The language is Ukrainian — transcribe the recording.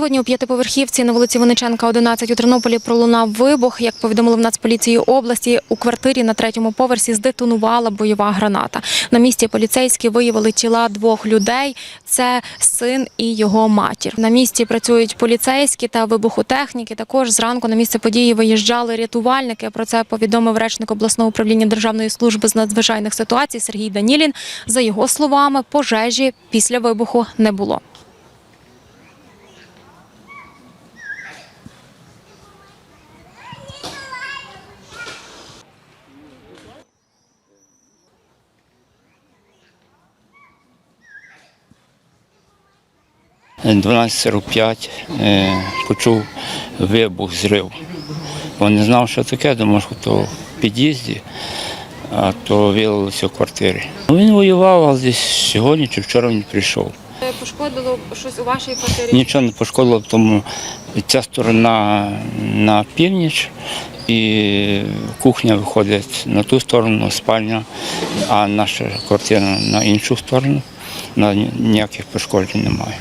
Сьогодні у п'ятиповерхівці на вулиці Винниченка, 11 у Тернополі пролунав вибух. Як повідомили в Нацполіції області, у квартирі на третьому поверсі здетонувала бойова граната. На місці поліцейські виявили тіла двох людей. Це син і його матір. На місці працюють поліцейські та вибухотехніки. Також зранку на місце події виїжджали рятувальники. Про це повідомив речник обласного управління Державної служби з надзвичайних ситуацій Сергій Данілін. За його словами, пожежі після вибуху не було. – 12.45 е, почув вибух, зрив. Бо не знав, що таке, думав, що то в під'їзді, а то виявилося в квартирі. Ну, Він воював, але десь сьогодні чи вчора він прийшов. Пошкодило щось у вашій квартирі? Нічого не пошкодило, тому ця сторона на північ і кухня виходить на ту сторону, спальня, а наша квартира на іншу сторону. На ніяких пошкоджень немає.